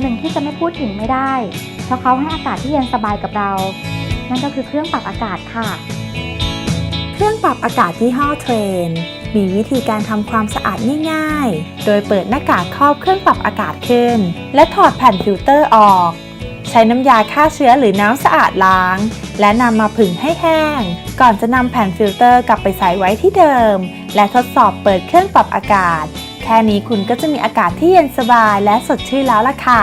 หนึ่งที่จะไม่พูดถึงไม่ได้ เพราะเขาให้อากาศที่เย็นสบายกับเรา นั่นก็คือเครื่องปรับอากาศค่ะ เครื่องปรับอากาศยี่ห้อเทรนมีวิธีการทำความสะอาดง่ายๆ โดยเปิดหน้ากากครอบเครื่องปรับอากาศขึ้น และถอดแผ่นฟิลเตอร์ออก ใช้น้ำยาฆ่าเชื้อหรือน้ำสะอาดล้าง และนำมาผึ่งให้แห้ง ก่อนจะนำแผ่นฟิลเตอร์กลับไปใส่ไว้ที่เดิม และทดสอบเปิดเครื่องปรับอากาศ ค่นี้คุณก็จะมีอากาศที่เย็นสบายและสดชื่นแล้วล่ะค่ะ